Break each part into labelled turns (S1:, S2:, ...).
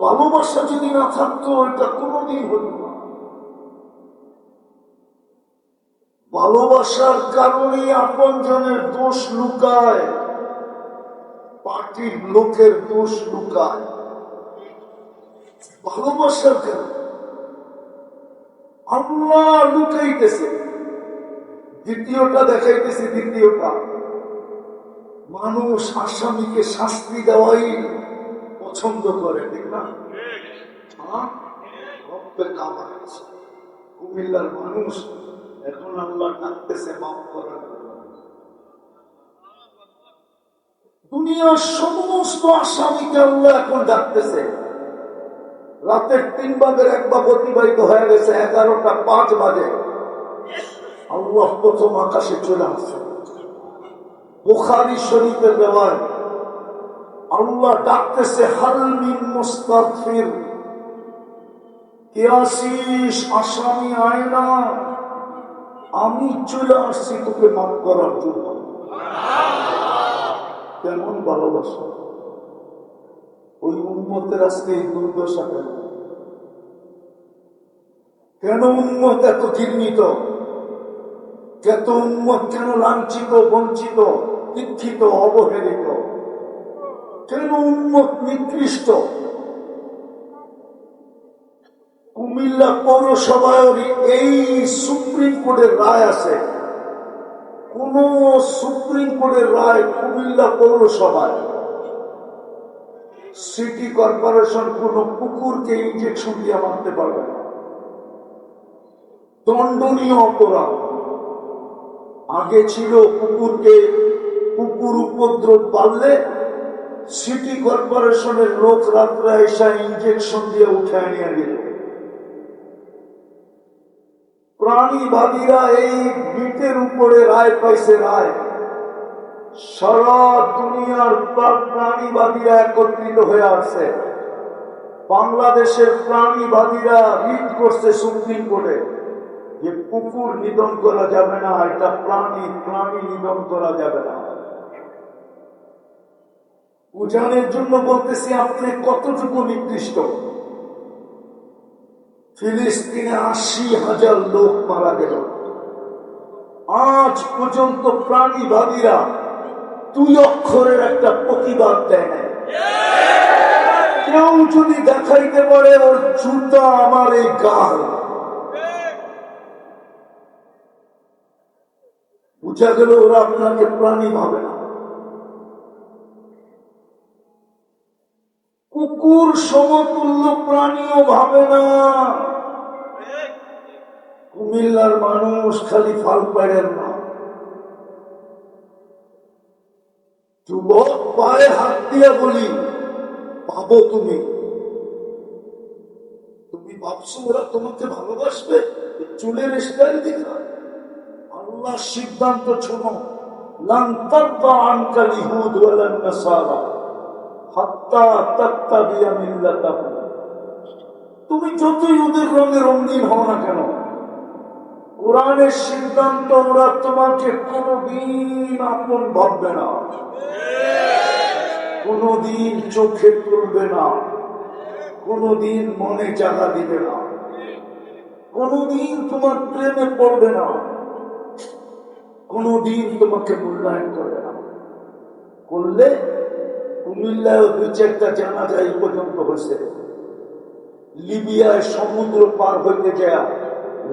S1: ভালোবাসা যদি না থাকতো, এটা কোনোদিন হল না। ভালোবাসার কারণে আপন জনের দোষ লুকায়, পার্টির লোকের দোষ লুকায়। ভালোবাসার কারণে। আল্লাহ লুকাইতেছে। দ্বিতীয়টা দেখাইতেছে, দ্বিতীয়টা। মানুষ আসামিকে শাস্তি দেওয়াই পছন্দ করে, ঠিক। কুমিল্লার মানুষ এখন আল্লাহ ডাকতেছে, মাফ করার দুনিয়ার সমস্ত আসামিকে আল্লাহ এখন ডাকতেছে। রাতের তিন ভাগের এক ভাগ অতিবাহিত হয়ে গেছে, এগারোটা পাঁচ বাজে। আল্লাহ প্রথম আকাশে চলে আসছে। বুখারি শরীফের ব্যবহার আল্লাহ ডাকতেছে হালমিন মুস্তাফির কে আসিস আসামি আয় আমি চলে আসছি তোকে মাফ করার জন্য। কেমন ভালোবাসা। ওই উন্মতের আজকে এই দুর্দশা কেন? কেন উন্মত এত ঘৃণিত? কত উন্মত কেন লাঞ্ছিত, বঞ্চিত দীক্ষিত অবহেলিত? কেন উন্মত নিকৃষ্ট? কুমিল্লা পৌরসভায় এই সুপ্রিম কোর্টের রায় আছে। কোন সুপ্রিম কোর্টের রায় কুমিল্লা পৌরসভায়। সিটি কর্পোরেশন কোন কুকুরকে ইঞ্জেকশন দিয়ে মারতে পারবে না। দণ্ডনীয় অপরাধ। আগে ছিল কুকুরকে কুকুর উপদ্রব বাড়লে সিটি কর্পোরেশনের লোক রাত্রে এসে ইঞ্জেকশন দিয়ে উঠে নিয়ে গেল প্রাণীবাদীরা এই বিটের উপরে রায় পাইছে রায়। সারা দুনিয়ার প্রা- প্রাণীবাদীরা একত্রিত হয়ে আছে বাংলাদেশের প্রাণীবাদীরা রিট করছে সুপ্রিম কোর্টে। যে কুকুর নিধন করা যাবে না, এটা প্রাণী প্রাণী নিধন করা যাবে না। উজানের জন্য বলতেছি, আপনি কতটুকু নির্দিষ্ট ফিলিস্তিনে আশি হাজার লোক মারা গেল। আজ পর্যন্ত প্রাণীবাদীরা দুই অক্ষরের একটা প্রতিবাদ দেয় না কেউ যদি দেখাইতে পারে, ওর জুতা আমার এই গাল। বুঝা গেল ওরা আপনাকে প্রাণী ভাবে না। কুকুর সমতুল্য প্রাণীও ভাবে না। কুমিল্লার মানুষ খালি ফাল পাড়েন না যুবক পায়ে হাত দিয়ে বলি পাবো তুমি। তুমি ভাবছ ওরা তোমাকে ভালোবাসবে? চুলের স্টাইল দেখা আল্লাহ সিদ্ধান্ত শোনো। তুমি যতই ওদের হও না কেন, কোরআনের সিদ্ধান্ত ওরা তোমাকে কোনদিন আপন ভাববে না। কোনদিন চোখে তুলবে না। কোনদিন মনে জায়গা দিবে না। কোনদিন তোমার প্রেমে পড়বে না। কোনদিন তোমাকে মূল্যায়ন করবে না। করলে কুমিল্লায় দুই চারটা জানা যায় পর্যন্ত হয়েছে। লিবিয়ায় সমুদ্র পার হইতে যায়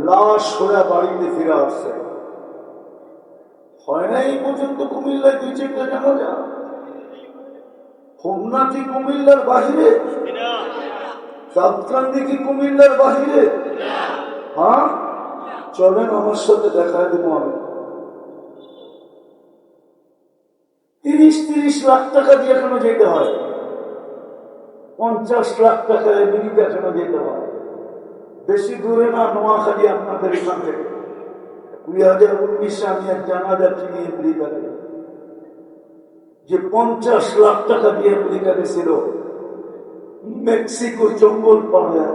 S1: লাশ হয়ে বাড়িতে ফিরে আসছে। হয় না এই পর্যন্ত কুমিল্লায় দুই চারটা জানা যায় হোমনা কি কুমিল্লার বাহিরে? চাঁদকান্দি কি কুমিল্লার বাহিরে? হ্যাঁ? চলেন আমার সাথে দেখা দেবো আমি। তিরিশ তিরিশ লাখ টাকা দিয়ে কেন যেতে হয়। পঞ্চাশ লাখ টাকা আমেরিকা কেন যেতে হয়। বেশি দূরে না, নোয়াখালী আপনাদের এখান। থেকে দুই হাজার উনিশে আমি এক জানাজা চিনি আমেরিকাতে। যে পঞ্চাশ লাখ টাকা দিয়ে আমেরিকা ছিল, মেক্সিকো জঙ্গল পাড়ে।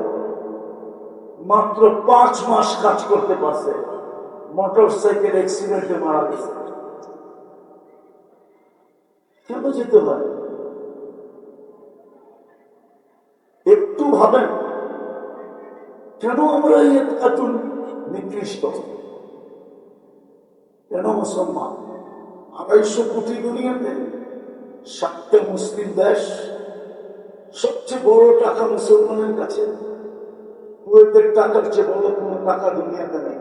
S1: মাত্র পাঁচ মাস কাজ করতে পারছে। মোটর সাইকেল অ্যাক্সিডেন্টে মারা গেছে। কেন যেতে হয়? একটু ভাবেন, কেন আমরা এত নিকৃষ্ট? কেন মুসলমান? আড়াইশো কোটি দুনিয়াতে সাতটা মুসলিম দেশ, সবচেয়ে বড় টাকা মুসলমানের কাছে। কুয়েতের টাকার চেয়ে বড় কোনো টাকা দুনিয়াতে নেই।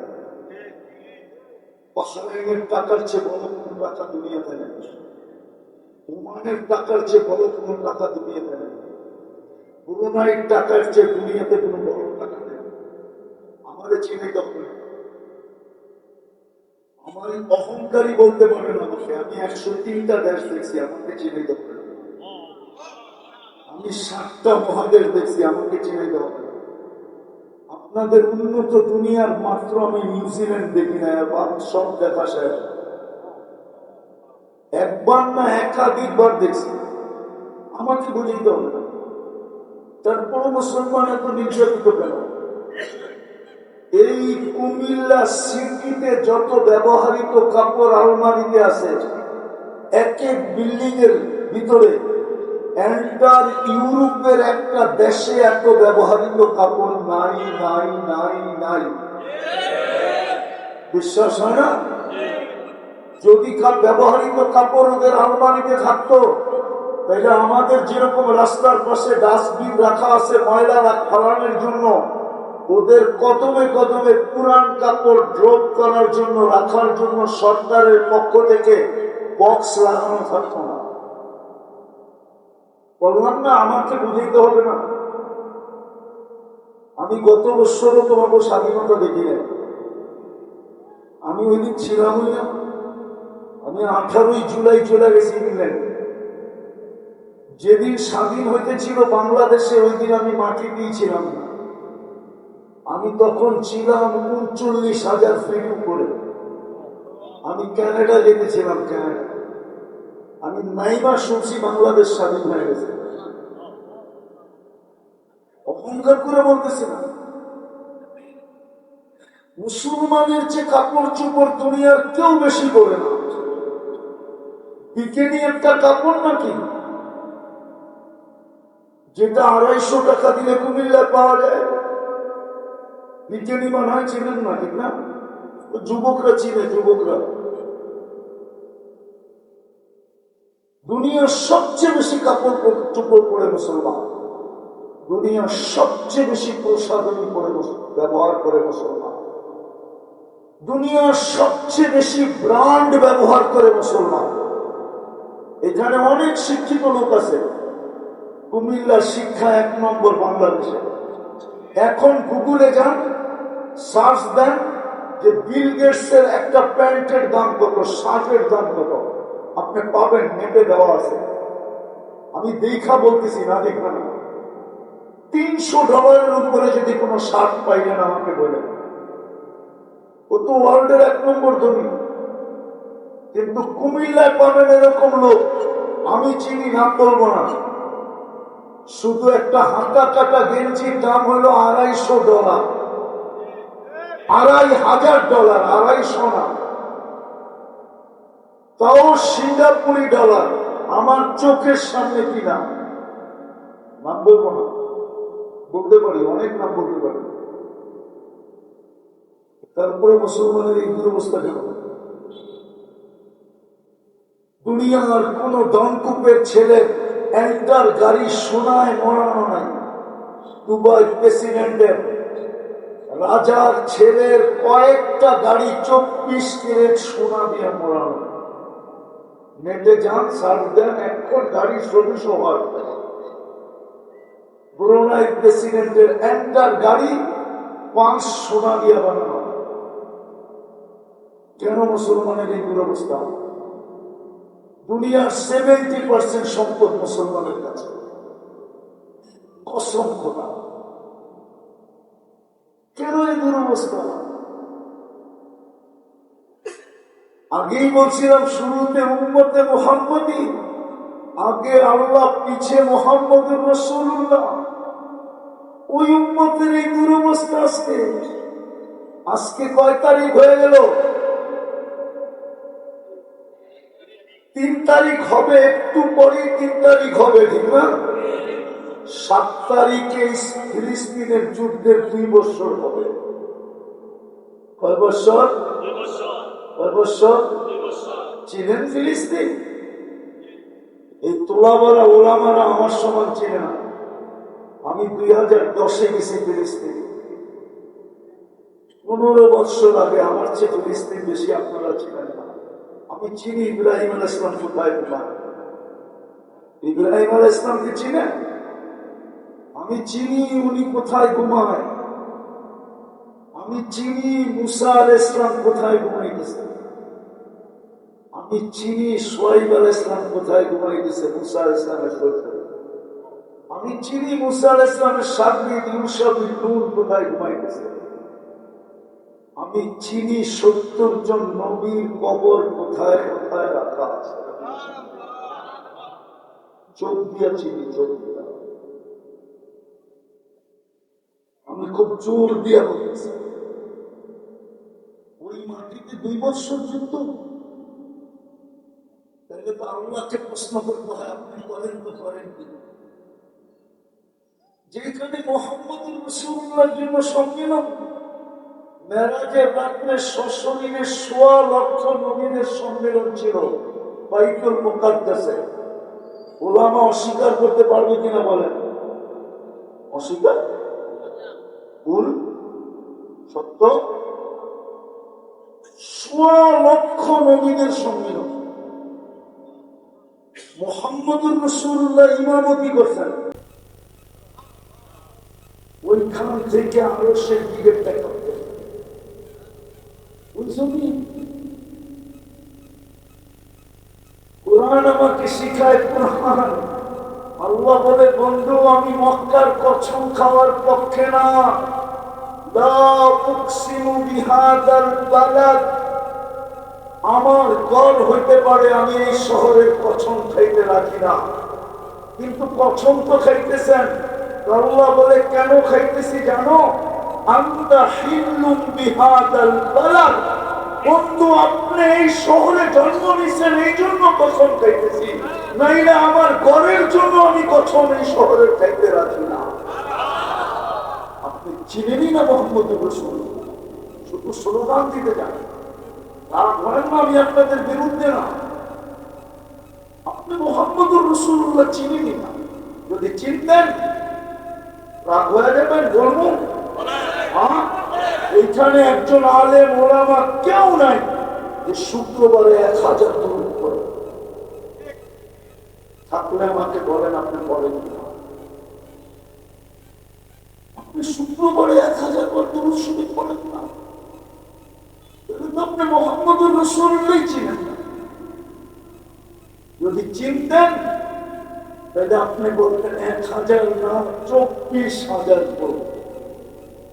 S1: বাহরাইনের টাকার চেয়ে বড় কোনো টাকা দুনিয়াতে নেই। ওমানের টাকার চেয়ে বড় কোনো টাকা দুনিয়াতে নেই। ব্রুনাইয়ের টাকার চেয়ে দুনিয়াতে কোনো বড় টাকা নেই। আমাদের চিনে তখন। আমার অহংকারী বলতে পারেন আমাকে। আমি একশো তিনটা দেশ দেখছি, আমাকে চিনে তখন। আমি সাতটা মহাদেশ দেখছি, আমাকে চিনে দেওয়া আপনাদের উন্নত দুনিয়ার মাত্র আমি নিউজিল্যান্ড দেখি না সব দেখা শেষ। একবার না একাধিকবার দেখছি আমাকে হবে না তারপর মুসলমান এত নির্যাতিত কেন? এই কুমিল্লা সিটিতে যত ব্যবহৃত কাপড় আলমারিতে আছে, এক এক বিল্ডিং এর ভিতরে ইউরোপের একটা দেশে এত ব্যবহৃত কাপড় নাই নাই নাই নাই। বিশ্বাস হয় না? যদি কা- ব্যবহারিক কাপড় ওদের আলমারিতে থাকতো, তাহলে আমাদের যেরকম রাস্তার পাশে ডাস্টবিন রাখা আছে ময়লা ফেলানোর জন্য, ওদের কদমে কদমে পুরান কাপড় ড্রপ করার জন্য, রাখার জন্য সরকারের পক্ষ থেকে বক্স লাগানো থাকতো না। বললাম, না, আমাকে বুঝাইতে হবে না। আমি গত বছরও তোমাকে স্বাধীনতা দেখি নাই আমি ওই দিন ছিলাম না। আমি আঠারোই জুলাই চলে গেছি ইংল্যান্ড। যেদিন স্বাধীন হইতেছিল বাংলাদেশে, ওই দিন আমি মাটি দিয়েছিলাম আমি তখন ছিলাম উনচল্লিশ হাজার ফিট উপরে। আমি ক্যানাডা যেতেছিলাম, ক্যানাডা। আমি নাইবা শুনছি বাংলাদেশ স্বাধীন হয়ে গেছে। অহংকার করে বলতেছি না। মুসলমানের যে কাপড় চোপড় দুনিয়ার কেউ বেশি করে না। একটা কাপড় নাকি? যেটা আড়াইশো টাকা দিলে কুমিল্লায় পাওয়া যায়। মনে হয় চিনেন না, ঠিক না? যুবকরা চিনে, যুবকরা। দুনিয়ার সবচেয়ে বেশি কাপড় চোপড় পরে মুসলমান। দুনিয়ার সবচেয়ে বেশি প্রসাধনী পরে ব্যবহার করে মুসলমান। দুনিয়ার সবচেয়ে বেশি ব্রান্ড ব্যবহার করে মুসলমান। এখানে অনেক শিক্ষিত লোক আছে। কুমিল্লার শিক্ষা এক নম্বর বাংলাদেশে। এখন গুগলে যান, সার্চ দেন যে বিল গেটস এর একটা প্যান্টের দাম কত, শার্টের দাম কত। আপনি পাবেন, নেটে দেওয়া আছে। আমি দেখা বলতেছি, না দেখা না। তিনশো ডলারের উপরে যদি কোনো শার্ট পাইলেন আমাকে বলেন। ও তো ওয়ার্ল্ডের এক নম্বর ধনী। কিন্তু কুমিল্লায় পাবেন এরকম লোক, আমি চিনি নাম বলব না। শুধু একটা হাঁটা কাটা গেঞ্জির দাম হলো আড়াইশো ডলার। আড়াই হাজার ডলার, আড়াইশো না। তাও সিঙ্গাপুরি ডলার, আমার চোখের সামনে কিনা নাম বলব না। বলতে পারি, অনেক নাম বলতে পারি। তারপরে মুসলমানের এই দুরবস্থা কেন দুনিয়ার কোন ডনকুপের ছেলে একটার গাড়ি সোনায় মরানো নাই। দুবাই প্রেসিডেন্টের রাজার ছেলের কয়েকটা গাড়ি চব্বিশ ক্যারেট সোনা দিয়ে মরানো। নেটে যান সার্চ দেন এখন গাড়ি ছবি সবার ব্রুনাই প্রেসিডেন্টের একটার গাড়ি পাঁচ সোনা দিয়ে বানানো। কেন মুসলমানের এই দুরবস্থা? দুনিয়ার সেভেন্টি পার্সেন্ট সম্পদ মুসলমানের কাছে। না কেন এই দুরবস্থা? আগেই বলছিলাম, শুরুতে উম্মতে আগে আল্লাহ মোহাম্মদুর রসুল্লাহ ওই উম্মতের এই দুরবস্থা আজকে। আজকে কয় তারিখ হয়ে গেল? তিন তারিখ হবে একটু পরেই তিন তারিখ হবে ঠিক না? সাত তারিখে ফিলিস্তিনের যুদ্ধের দুই বছর হবে। কয় বছর? কয় বছর? চিনেন ফিলিস্তিন? এই তোলাবালা ওলামারা আমার সমান চিনে না। আমি দুই হাজার দশে গেছি ফিলিস্তিন। পনেরো বৎসর আগে আমার চেয়ে ফিলিস্তিন বেশি আপনারা চিনেন না। আমি চিনি ইব্রাহিম আল ইসলাম কোথায় ইব্রাহিম আল ইসলামকে চিনেন আমি চিনি উনি কোথায় ঘুমায় আমি চিনি মুসা আল ইসলাম কোথায় ঘুমাইতেছে? আমি চিনি সোয়াইব আল ইসলাম কোথায় ঘুমাইতেছে? মুসা আল ইসলামের আমি চিনি মুসা আল ইসলামের সামনে ইউসাফি নূর কোথায় ঘুমাইতেছে? আমি চিনি সত্তর জন নবীর কবর কোথায় কোথায় রাখা আছে? চোখ দিয়া চিনি, চোখ আমি খুব জোর দিয়া বলতেছি। ওই মাটিতে দুই বছর যুদ্ধ। তাহলে তো আল্লাহকে প্রশ্ন করতে হয়, আপনি করেন তো করেন যেখানে মোহাম্মদ রসুল্লাহর জন্য সম্মেলন লক্ষ নবীনের অস্বীকার করতে পারবে কিনা বলেন? অস্বীকার? ভুল? সত্য? সোয়া লক্ষ নবীদের সম্মেলন। মোহাম্মদুর ওইখান থেকে আরও সে টিকিটটা করতে আমাকে শিখায় আল্লাহ বলে, বন্ধু, আমি মক্কার কসম খাওয়ার পক্ষে না। আমার গড় হইতে পারে, আমি এই শহরের কসম খাইতে রাখি না। কিন্তু কসম তো খাইতেছেন। আল্লাহ বলে, কেন খাইতেছি জানো? আমরা হিল্লুম বিহাদাল বালাদ। বন্ধু, আপনি এই শহরে জন্ম নিছেন এই জন্য কসম খাইতেছি। নাইলে আমার ঘরের জন্য আমি কসম এই শহরের খাইতে রাখি না। আপনি চিনেনই না মোহাম্মদ রসুল। শুধু স্লোগান দিতে যান তারা ধরেন না, আমি আপনাদের বিরুদ্ধে না। আপনি মোহাম্মদ রসুল্লাহ চিনেনি না। যদি চিনতেন, রাগ হয়ে যাবেন বলব হ্যাঁ? এইখানে একজন আলে মোলামা কেউ নাই। শুক্রবারে এক হাজার দূর আমাকে বলেন, আপনি বলেন শুক্রবারে এক হাজার দূর না। যদি চিনতেন, তাহলে আপনি বলতেন, এক হাজার না, চব্বিশ হাজার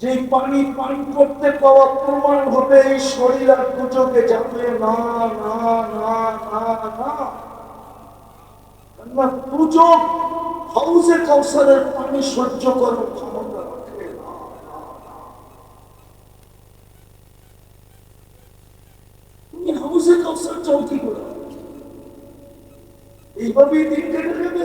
S1: যে পানি পান করতে পাওয়া প্রমাণ হবে এই শরীর আর দুচোখে যাবে না না না না না। ক্ষমতা রাখে। তুমি হাউসে এইভাবেই দিন কেটে তাইলে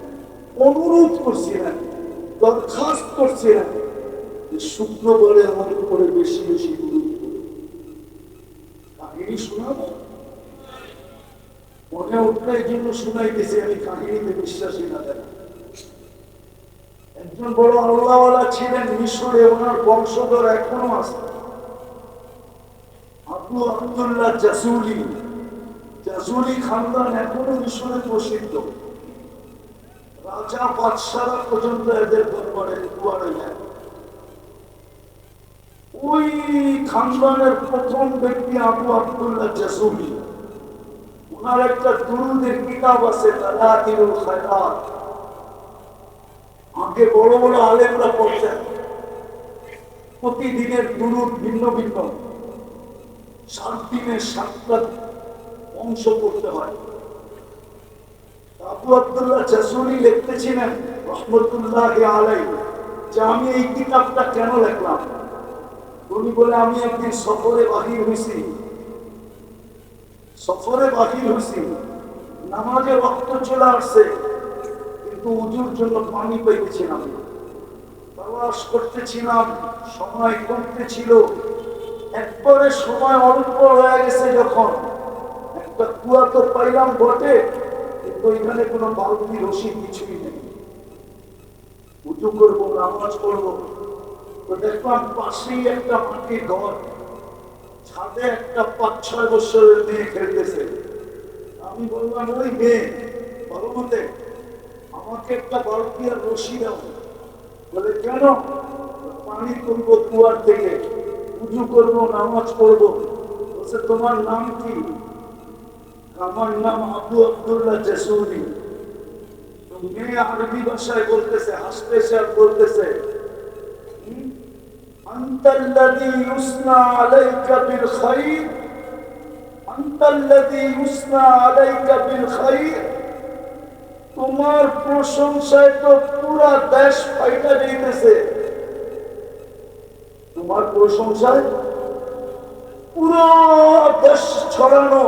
S1: অনুরোধ করছিলেন দরখাস্ত করছিলেন যে শুক্রবারে আমার উপরে বেশি বেশি কাহিনী শোনাবো? মনে জন্য শুনাইতেছি, আমি কাহিনীতে বিশ্বাসী না দেন একজন একজন বড় আল্লাহওয়ালা ছিলেন মিশরে, ওনার বংশধর এখনও আছে। আবু আব্দুল্লাহ জাসুলি। জাসুলি খানদান এখনও মিশরে প্রসিদ্ধ। রাজা পর্যন্ত এদের ওই খানদানের প্রথম ব্যক্তি আবু আব্দুল্লাহ ওনার একটা দুরুদের কিতাব আছে আগে বড় বড় আলেমরা পড়তেন। প্রতিদিনের দুরুদ ভিন্ন ভিন্ন। সাত দিনের অংশ করতে হয়। আবু আব্দুল্লাহ আমি নামাজের রক্ত চলে আসছে, কিন্তু উজুর জন্য পানি পাইতেছিলাম। না। তালাশ করতেছিলাম, সময় কমতেছিল একবারে সময় অল্প হয়ে গেছে যখন। একটা কুয়া তো পাইলাম বটে কিন্তু এখানে কোনো বালতি রশি কিছুই নেই। উঁচু করব, নামাজ পড়ব। তো দেখলাম পাশেই একটা মাটির ঘর। ছাদে একটা পাঁচ, ছয় বছরের মেয়ে খেলতেছে। আমি বললাম, ওই মেয়ে মতে আমাকে একটা বালতি আর রশি দাও। বলে, কেন? পানি তুলবো কুয়ার থেকে পুজো করব, নামাজ বলছে, তোমার নাম কি? আমার নাম আবু আব্দুল্লাহ জেসুরি তো মেয়ে আরবি ভাষায় বলতেছে হাসতেছে আর বলতেছে হুম, أنت الذي يثنى عليك بالخير أنت الذي يثنى عليك بالخير তোমার প্রশংসায় তো পুরা দেশ ফাইটা দিতেছে তোমার প্রশংসায় পুরো দেশ ছড়ানো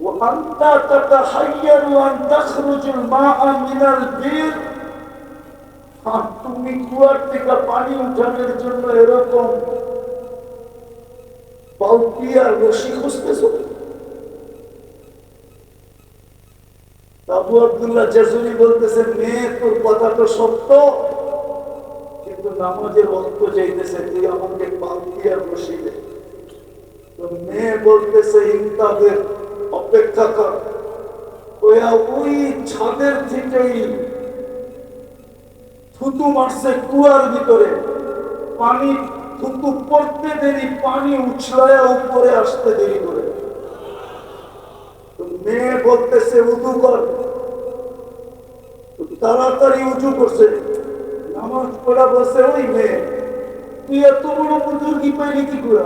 S1: وأنت تتحير أن تخرج الماء من البير আর তুমি কুয়ার থেকে পানি উঠানোর জন্য এরকম বালতি আর রশি খুঁজতেছো আবু আব্দুল্লাহ জাজুরি বলতেছে মেয়ে তোর কথা তো সত্য কিন্তু নামাজের অর্থ চাইতেছে তুই আমাকে বালতি আর রশি দে তো মেয়ে বলতেছে ইন্তাদের অপেক্ষা কর। ওই ছাদের থেকেই থুতু মারছে কুয়ার ভিতরে। পানি, থুতু পড়তে দেরি, পানি উছলায় উপরে আসতে দেরি করে। মেয়ে বলতেছে উদু কর। তাড়াতাড়ি উঁচু করছে। নামাজ পড়া বসে ওই মেয়ে, তুই এত বড় বুজুর্গি পাইলি কি করে?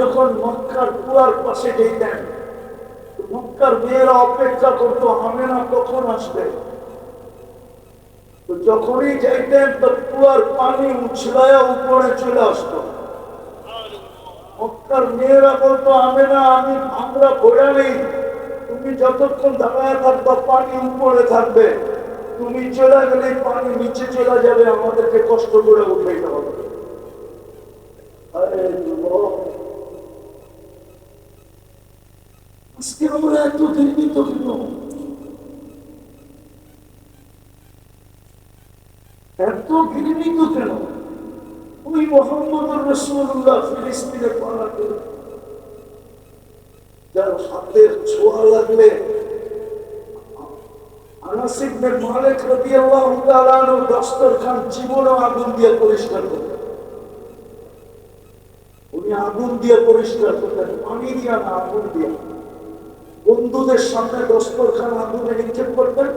S1: যখন মক্কার কুয়ার পাশে যেতেন মক্কার মেয়েরা অপেক্ষা করতো কখন আসবে? যখনই যাইতেন, তো কুয়ার পানি উপরে চলে আসতো। মক্কার মেয়েরা বলতো আমি আমরা তুমি যতক্ষণ দাঁড়ায় থাকবা, পানি উপরে থাকবে। তুমি চলে গেলে পানি নিচে চলে যাবে। আমাদেরকে কষ্ট করে উঠাইতে হবে। আজকে আমরা এত এত ঘৃণিত কেন? ওই মোহাম্মদ রসুল্লাহ ফিলিস্তিনে পালা করে যার হাতের ছোঁয়া লাগলে আনাসিবনের মালিক রাদিয়াল্লাহু তাআলা দস্তরখান আগুন দিয়ে পরিষ্কার উনি আগুন দিয়ে পরিষ্কার করতেন পানি দিয়া না, আগুন দিয়া। বন্ধুদের সামনে দস্তরখান আগুনে নিক্ষেপ করতেন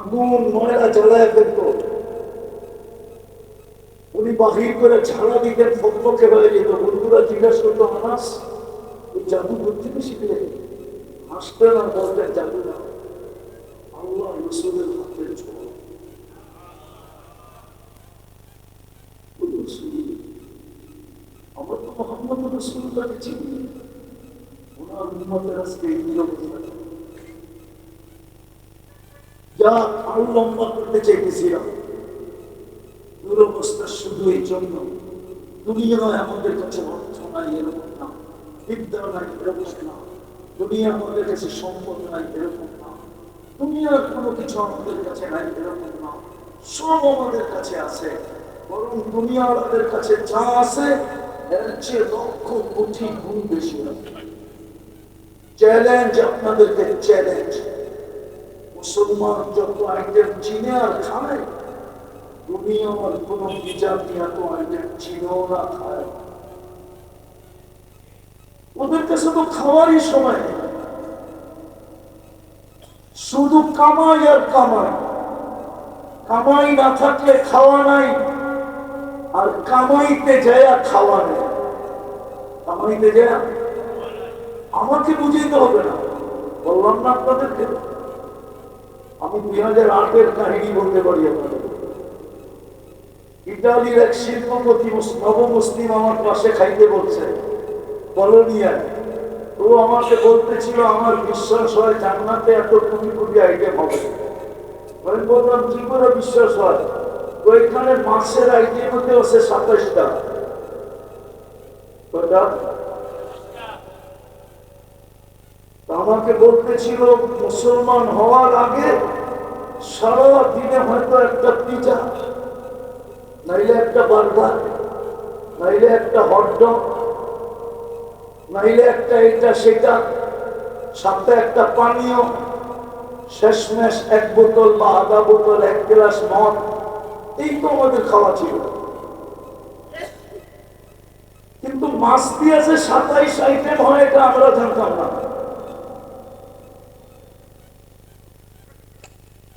S1: আগুন ময়লা জ্বালায় ফেলত উনি বাহির করে ঝাড়া দিতেন ফকফকে হয়ে যেত বন্ধুরা, জিজ্ঞাসা করতো আনাস ওই জাদু করতে শিখলে হাসতেন আর বলতেন জাদু না। আল্লাহ রসুলের হাতের ছোঁয়া ওই রসুল, আমরা তো মোহাম্মদ রসুল্লাহকে চিনি ওনার উন্মতের আজকে এই অবস্থা। যা আরও লম্বা করতে চাইতেছিলাম। দুরবস্থা শুধু এই জন্য। দুনিয়ায় আমাদের কাছে অর্থ নাই, এরকম না। বিদ্যা নাই, এরকম না। দুনিয়া আমাদের কাছে সম্পদ নাই, এরকম না। দুনিয়ার কোনো কিছু আমাদের কাছে নাই, এরকম না। সব আমাদের কাছে আছে। বরং দুনিয়াওয়ালাদের কাছে যা আছে এর চেয়ে লক্ষ কোটি গুণ বেশি চ্যালেঞ্জ আপনাদেরকে চ্যালেঞ্জ মুসলমান যত আইটেম চিনে আর খায় দুনিয়ার কোন বিজাতি এত আইটেম চিনেও না খায় ওদের কাছে তো খাওয়ারই সময় শুধু কামাই আর কামাই কামাই না থাকলে খাওয়া নাই আর কামাইতে যায় খাওয়া নেই। কামাইতে যায়? আমাকে বুঝিতে হবে না। বললাম না আপনাদেরকে। আমি দুই হাজার আটের কাহিনী বলতে পারি ইটালির এক শিল্পপতি মুস- নবমুসলিম আমার পাশে খাইতে বলছে কলোনিয়ায় ও আমাকে বলতেছিল আমার বিশ্বাস হয় জান্নাতে এত কোটি কোটি আইটেম হবে। আমি বললাম, কি করে বিশ্বাস হয়? ওইখানে আইটেম হতে আছে সাতাশটা? আমাকে বলতেছিল, মুসলমান হওয়ার আগে সারা দিনে হয়তো একটা পিজা, নাইলে একটা বার্গার, নাইলে একটা হটডগ নাইলে একটা এটা সেটা সাথে একটা পানীয়, শেষমেশ এক বোতল বা আধা বোতল, এক গ্লাস মদ এই তো আমাদের খাওয়া ছিল কিন্তু দিয়ে যে সাতাইশ আইটেম হয়, এটা আমরা জানতাম না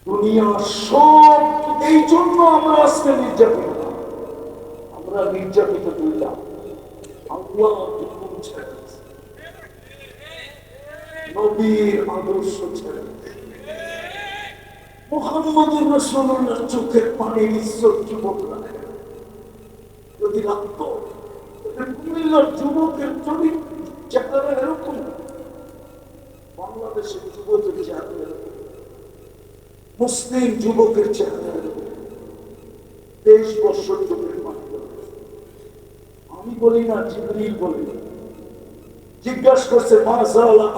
S1: দুনিয়া সব এই জন্য আমরা আজকে নির্যাতিত আমরা নির্যাতিত। নবীর আদর্শ ছেড়ে। মুহাম্মদুর চোখের যদি কুমিল্লার যুবকের চেহারা এরকম বাংলাদেশের যুবকের চেহারা মুসলিম যুবকের চেহারা তেইশ বছর পানি আমি বলি না, জিবরিল বলি জিজ্ঞাসা করছে আল্লাহ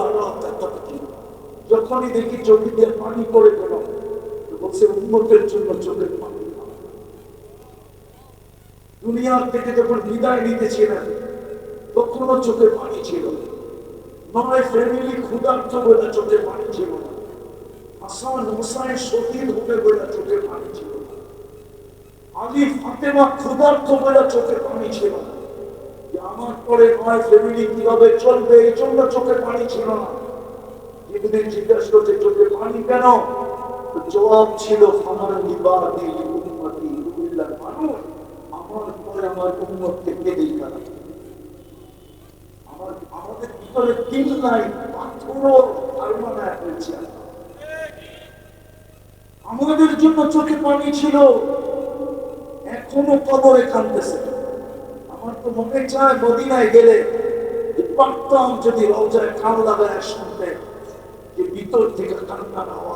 S1: যখনই দেখি চোখে পানি পড়ে বলছে, উন্মতের জন্য চোখের পানি। দুনিয়ার থেকে যখন বিদায় নিতেছিলেন, তখনও চোখে পানি ছিল নয় ফ্যামিলি ক্ষুধার্ত বলে পানি ছিল না। হবে পানি ছিল না। চোখে জিজ্ঞাসা করছে, চোখে পানি কেন? জবাব ছিল, আমার উন্মতি মানুষ, আমার পরে আমার আমাদের ভিতরে নাই আমাদের জন্য চোখে পানি ছিল, এখনও কবরে কাঁদতেছে। আমার তো মনে চায় মদিনায় গেলে পারতাম যদি রোজায় কান লাগায় শুনতে, যে ভিতর থেকে আওয়াজ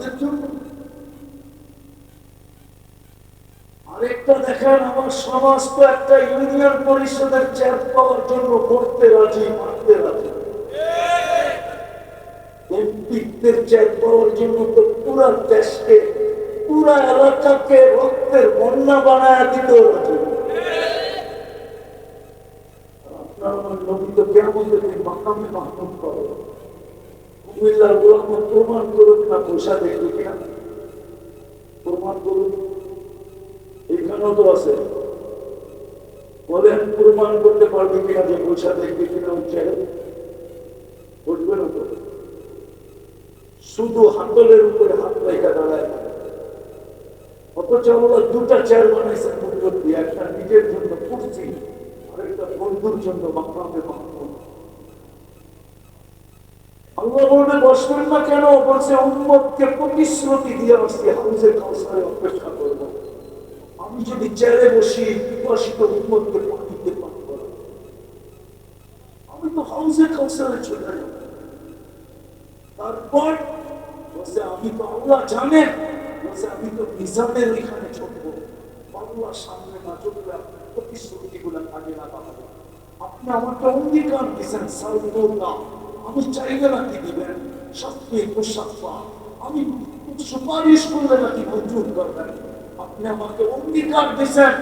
S1: আমাদের জন্য। আরেকটা দেখেন, আমার সমাজ তো একটা ইউনিয়ন পরিষদের পাওয়ার জন্য করতে রাজি মানতে রাজি। দেশকে, পুরা এলাকাকে বন্যা বানায় দিতে আপনার নবী তো কেমন কুমিল্লার প্রমাণ করুন না পয়সা প্রমাণ এখানেও তো আছে। বলেন, প্রমাণ করতে পারবে কিনা যে পয়সা দেখবে কিনা উঠছে বুঝবে না তো। শুধু হাতলের উপরে হাত রেখা দাঁড়ায়। অথচ আমরা দুটা চেয়ার দিয়ে। একটা নিজের জন্য কুর্সি, আরেকটা বন্ধুর জন্য মাকড় আল্লাহ বলবে বসবেন না কেন? বলছে, উম্মতকে প্রতিশ্রুতি দিয়ে আসছি হাউসে কাউসারে অপেক্ষা করব। আমি যদি চেয়ারে বসি বিপাসিত উম্মতকে পানিতে পান আমি তো হাউসে কাউসারে চলে যাব। তারপর বলছে, আমি তো আল্লাহ জানেন। বলছে, আমি তো নিজামের ওইখানে চলবো। আল্লাহ সামনে না চলবে আপনার প্রতিশ্রুতি গুলা কাজে লাগাবো আপনি আমাকে অঙ্গীকার দিচ্ছেন সালমুল্লাহ। আমি চাইলে নাকি দিবেন সত্যি মুসাফা আমি সুপারিশ করলে নাকি মঞ্জুর করবেন। আপনি আমাকে অঙ্গীকার দিচ্ছেন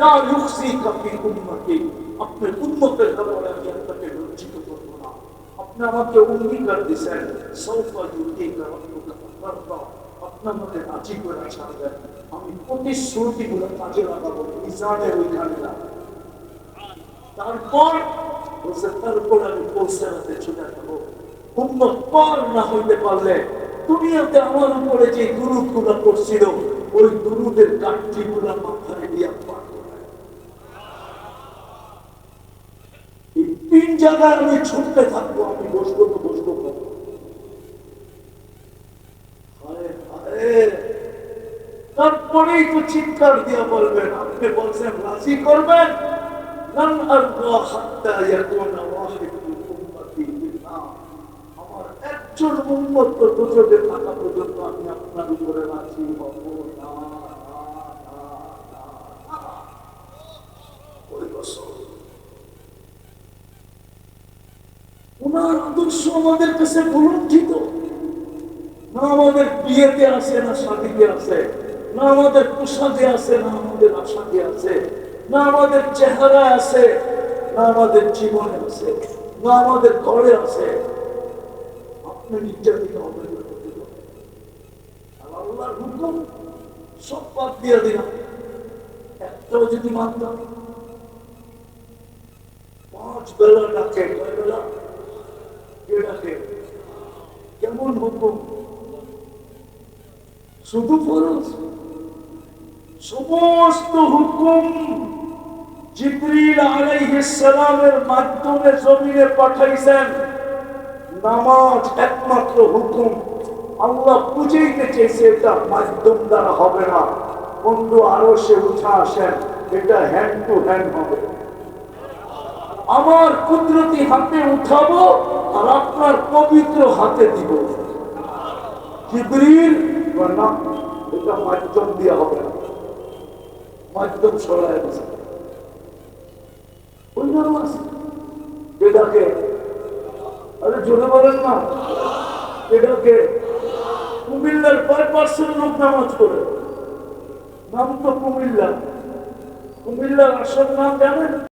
S1: না লুকসি কাপি উন্নতি আপনার উন্মতের ব্যাপারে আমি আপনাকে লজ্জিত করব না। আপনি আমাকে অঙ্গীকার দিচ্ছেন সৌফা যুক্তি আপনার মধ্যে রাজি করে ছাড়বেন। আমি প্রতিশ্রুতি গুলো কাজে লাগাবো। মিজানের ওইখানে না তারপর আমি চলে উন্নত পার না হইতে পারলে আমার উপরে যে দুরুদ করছিল ওই দুরুদের কাঠটি মাথায় দিয়া তিন জায়গায় আমি ছুটতে থাকব, আমি বসবো তো বসবো। তারপরেই তো চিৎকার দিয়া বলবেন, আপনি বলছেন রাজি করবেন? لن أرضى حتى يكون واحد من أمتي بالنار আমার একজন উম্মত তো দুজনে থাকা পর্যন্ত আমি আপনার উপরে রাজি হব না, না, না, না, না। ওই বছর। ওনার আদর্শ আমাদের কাছে গুলণ্ঠিত না আমাদের বিয়েতে আছে না শাদিতে আছে না আমাদের পোশাকে আছে না আমাদের আশাকে আছে না আমাদের চেহারা আছে, না আমাদের জীবনে আছে, না আমাদের ঘরে আছে। আপনি নির্যাতিত যদি পাঁচ কেমন হুকুম? শুধু সমস্ত হুকুম জিবরিল আলাইহিস সালামের মাধ্যমে জমিনে পাঠাইছেন। নামাজ একমাত্র হুকুম। আল্লাহ বুঝাইতে চেয়েছে এটা মাধ্যম দ্বারা হবে না। বন্ধু, আরও সে উঠা আসেন। এটা হ্যান্ড টু হ্যান্ড হবে। আমার কুদরতি হাতে উঠাবো আর আপনার পবিত্র হাতে দিব। জিবরিল না, এটা মাধ্যম দিয়ে হবে না। মাধ্যম সরায় গেছে অন্যান্য আছে। এটাকে, আরে জোরে বলেন না। এটাকে কুমিল্লার কয় পার্সেন্ট লোক নামাজ করে নাম তো কুমিল্লা। কুমিল্লার আসল নাম জানেন?